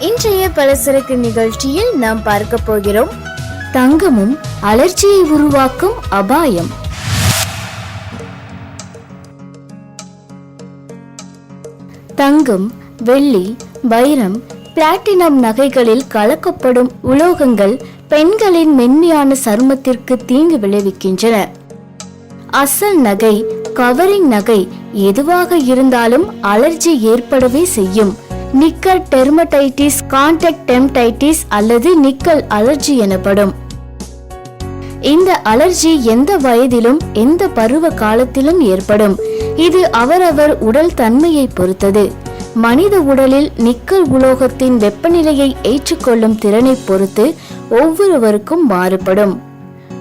இன்றைய பலசரக்கு நிகழ்ச்சியில் நாம் பார்க்க போகிறோம் தங்கமும் அலர்ச்சியை உருவாக்கும் அபாயம். தங்கம் வெள்ளி வைரம் பிளாட்டினம் நகைகளில் கலக்கப்படும் உலோகங்கள் பெண்களின் மென்மையான சருமத்திற்கு தீங்கு விளைவிக்கின்றன. அசல் நகை கவரிங் நகை எதுவாக இருந்தாலும் அலர்ஜி ஏற்படவே செய்யும். நிக்கல் டெர்மடைட்டிஸ் கான்டாக்ட் டெம்டைட்டிஸ் அல்லது நிக்கல் அலர்ஜி எனப்படும். இந்த அலர்ஜி எந்த வயதிலும் எந்த பருவ காலத்திலும் ஏற்படும். இது அவரவர் உடல் தன்மையை பொறுத்தது. மனித உடலில் நிக்கல் உலோகத்தின் வெப்பநிலையை ஏற்றுக்கொள்ளும் திறனை பொறுத்து ஒவ்வொருவருக்கும் மாறுபடும்.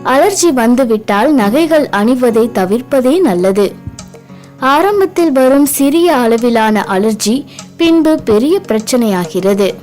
அலர்ஜி வந்துவிட்டால் நகைகள் அணிவதை தவிர்ப்பதே நல்லது. ஆரம்பத்தில் வரும் சிறிய அளவிலான அலர்ஜி பின்பு பெரிய பிரச்சனையாகிறது.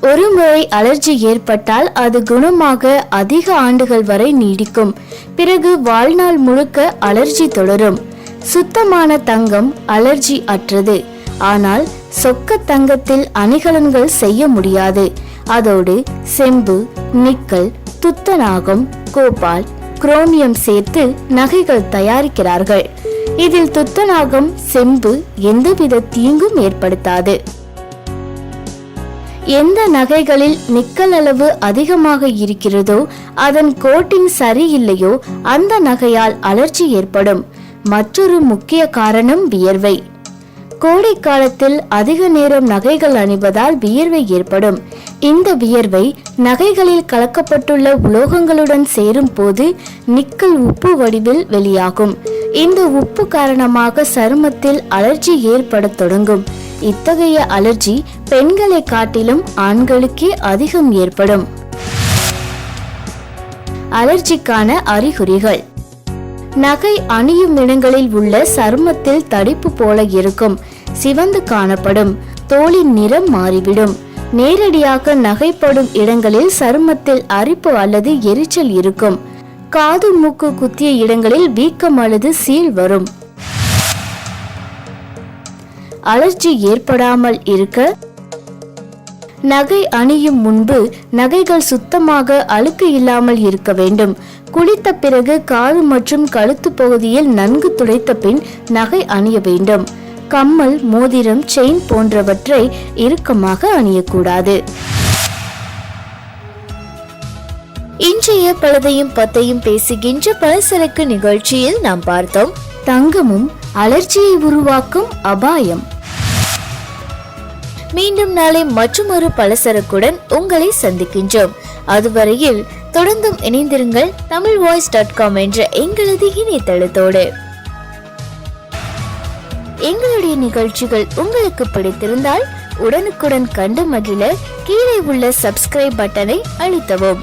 ஒருமுறை அலர்ஜி ஏற்பட்டால் அது குணமாக அதிக ஆண்டுகள் வரை நீடிக்கும். பிறகு வாழ்நாள் முழுக்க அலர்ஜி தொடரும். சுத்தமான தங்கம் அலர்ஜி அற்றது. ஆனால் சொக்க தங்கத்தில் அணிகலன்கள் செய்ய முடியாது. அதோடு செம்பு நிக்கல் துத்தநாகம் கோபால் குரோமியம் சேர்த்து நகைகள் தயாரிக்கிறார்கள். இதில் துத்தநாகம் செம்பு எந்தவித தீங்கும் ஏற்படுத்தாது. எந்த நகைகளில் நிக்கல் அளவு அதிகமாக இருக்கிறதோ அதன் கோட்டிங் சரியில்லையோ அந்த நகையால் அலர்ஜி ஏற்படும். மற்றொரு முக்கிய காரணம் வியர்வை. கோடை காலத்தில் அதிக நேரம் நகைகள் அணிவதால் வியர்வை ஏற்படும். இந்த வியர்வை நகைகளில் கலக்கப்பட்டுள்ள உலோகங்களுடன் சேரும் போது நிக்கல் உப்பு வடிவில் வெளியாகும். இந்த உப்பு காரணமாக சருமத்தில் அலர்ஜி ஏற்படத் தொடங்கும். இத்தகைய அலர்ஜி பெண்களை காட்டிலும் ஆண்களுக்கே அதிகம் ஏற்படும். அலர்ஜிக்கான அறிகுறிகள். நகை அணியும் இடங்களில் உள்ள சருமத்தில் தடிப்பு போல இருக்கும். சிவந்து காணப்படும். தோலின் நிறம் மாறிவிடும். நேரடியாக நகைப்படும் இடங்களில் சருமத்தில் அரிப்பு அல்லது எரிச்சல் இருக்கும். காது மூக்கு குத்திய இடங்களில் வீக்கம் அல்லது சீல் வரும். அலர்ஜி ஏற்படாமல் இருக்க நகை அணியும் முன்பு நகைகள் சுத்தமாக அழுக்கு இல்லாமல் இருக்க வேண்டும். குளித்த பிறகு காது மற்றும் கழுத்து பகுதியில் நன்கு துடைத்த பின் நகை அணிய வேண்டும். கம்மல் மோதிரம் செயின் போன்றவற்றை இறுக்கமாக அணியக்கூடாது. இன்றைய பழதையும் பத்தையும் பேசுகின்ற பலசரக்கு நிகழ்ச்சியில் நாம் பார்த்தோம். தங்கமும் அலர்ச்சியை உருவாக்கும் அபாயம். மீண்டும் நாளை மற்றொரு பலசரக்குடன் உங்களை சந்திக்கின்றோம். அதுவரையில் தொடர்ந்தும் இணைந்திருங்கள் தமிழ் வாய்ஸ் டாட் காம் என்ற எங்களது இணையதளத்தோடு. எங்களுடைய நிகழ்ச்சிகள் உங்களுக்கு பிடித்திருந்தால் உடனுக்குடன் கண்டு மகிழ கீழே உள்ள சப்ஸ்கிரைப் பட்டனை அழுத்தவும்.